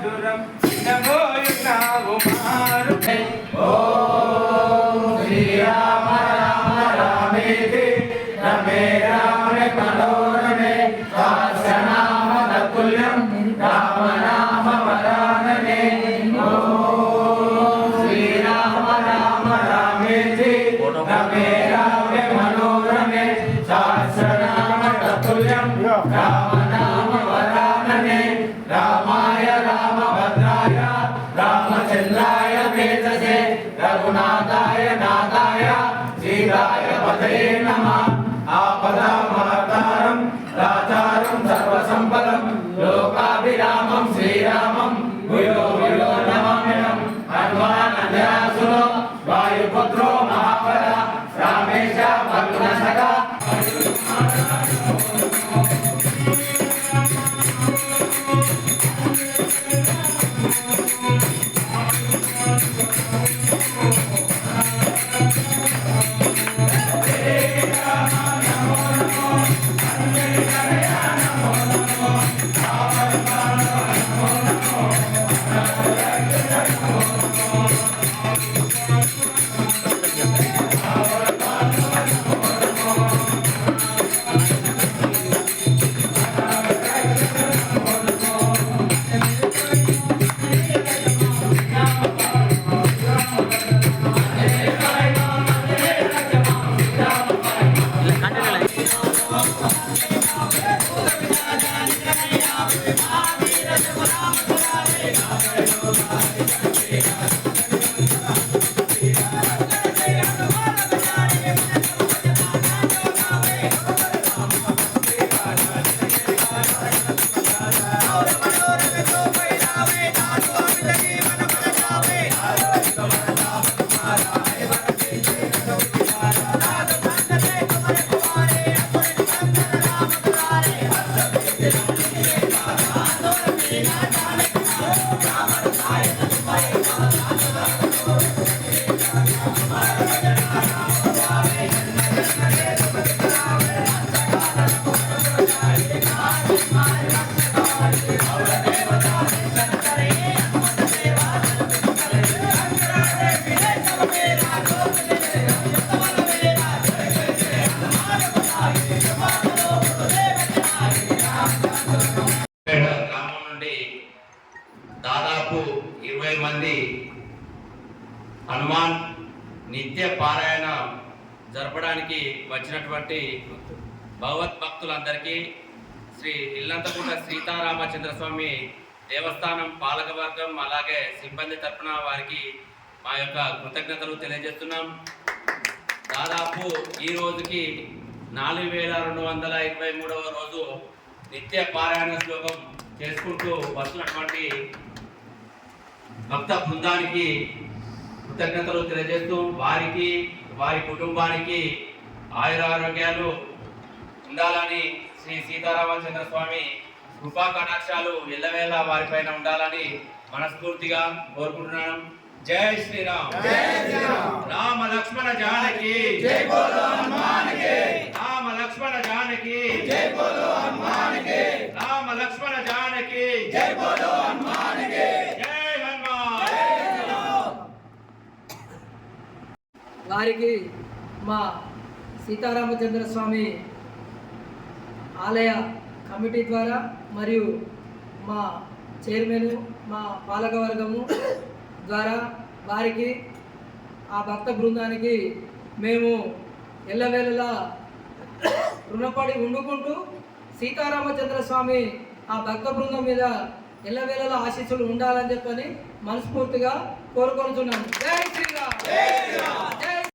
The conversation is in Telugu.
మధురం వినబోయున్నావు మారు. ఓం శ్రీరామ రామ రామేతి రమే రామే మనోరమే సహస్రనామ తత్తుల్యం रघुनाथाय नाथाय सीताय पतये नमः పేట దాదాపు ఇరవై మంది హనుమాన్ నిత్య పారాయణ జరపడానికి వచ్చినటువంటి భగవత్ భక్తులందరికీ శ్రీ ఇల్లంతకుంట సీతారామచంద్ర స్వామి దేవస్థానం పాలకవర్గం అలాగే సిబ్బంది తరఫున వారికి మా యొక్క కృతజ్ఞతలు తెలియజేస్తున్నాం. దాదాపు ఈ రోజుకి నాలుగు వేల రెండు వందల ఇరవై మూడవ రోజు నిత్య పారాయణ శ్లోకం చేసుకుంటూ వస్తున్నటువంటి భక్త బృందానికి కృతజ్ఞతలు తెలియజేస్తూ వారికి వారి కుటుంబానికి ఆయురారోగ్యాలు ఉండాలని శ్రీ సీతారామచంద్ర స్వామి కృపా కటాక్షాలు ఎల్లవేళ వారిపైన ఉండాలని మనస్ఫూర్తిగా కోరుకుంటున్నాను. జై శ్రీరామ్. రామ లక్ష్మణ జానకి. రామ లక్ష్మణ జానకి రామ లక్ష్మణ జానకి జై హనుమాన్ వారికి మా సీతారామచంద్ర స్వామి ఆలయ కమిటీ ద్వారా మరియు మా చైర్మన్ మా పాలకవర్గము ద్వారా వారికి ఆ భక్త బృందానికి మేము ఎల్లవేళలా రుణపడి వండుకుంటూ సీతారామచంద్ర స్వామి ఆ భక్త బృందం మీద ఎల్లవేళలా ఆశీస్సులు ఉండాలని చెప్పని మనస్ఫూర్తిగా కోరుకొనుచున్నాను జై శ్రీరామ్! జై